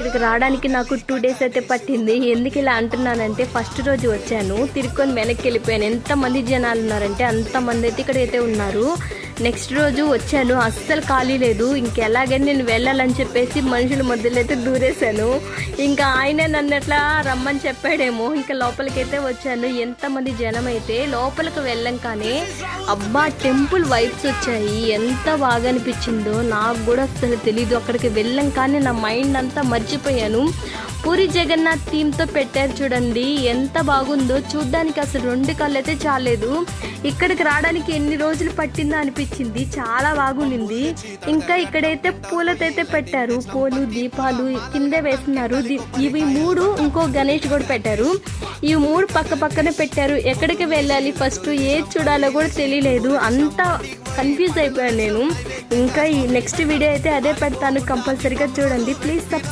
ఇక్కడికి రావడానికి నాకు టూ డేస్ అయితే పట్టింది. ఎందుకు ఇలా అంటున్నానంటే ఫస్ట్ రోజు వచ్చాను తిరుక్కొని వెనక్కి వెళ్ళిపోయాను. ఎంతమంది జనాలు ఉన్నారంటే అంతమంది అయితే ఇక్కడైతే ఉన్నారు. నెక్స్ట్ రోజు వచ్చాను అస్సలు ఖాళీ లేదు. ఇంకెలాగని నేను వెళ్ళాలని చెప్పేసి మనుషుల మధ్యలో అయితే దూరేశాను. ఇంకా ఆయన నన్ను అట్లా రమ్మని చెప్పాడేమో. ఇంకా లోపలికైతే వచ్చాను. ఎంతమంది జనం అయితే లోపలికి వెళ్ళంగానే అబ్బా టెంపుల్ వైబ్స్ వచ్చాయి. ఎంత బాగా అనిపించిందో నాకు కూడా అసలు తెలీదు. అక్కడికి వెళ్ళంగానే నా మైండ్ అంతా మర్చిపోయాను. పూరి జగన్నాథ్ థీమ్తో పెట్టారు చూడండి. ఎంత బాగుందో చూడ్డానికి అసలు రెండు కళ్ళు అయితే చాలేదు. ఇక్కడికి రావడానికి ఎన్ని రోజులు పట్టిందో అనిపించింది. చాలా బాగుండింది. ఇంకా ఇక్కడైతే పూలతో అయితే పెట్టారు. పూలు దీపాలు కింద వేస్తున్నారు. ఇవి మూడు ఇంకో గణేష్ కూడా పెట్టారు. ఈ మూడు పక్క పక్కనే పెట్టారు. ఎక్కడికి వెళ్ళాలి? ఫస్ట్ ఏది చూడాలో కూడా తెలియలేదు. అంత కన్ఫ్యూజ్ అయిపోయాను నేను. ఇంకా ఈ నెక్స్ట్ వీడియో అయితే అదే పెడతాను. కంపల్సరీగా చూడండి. Please subscribe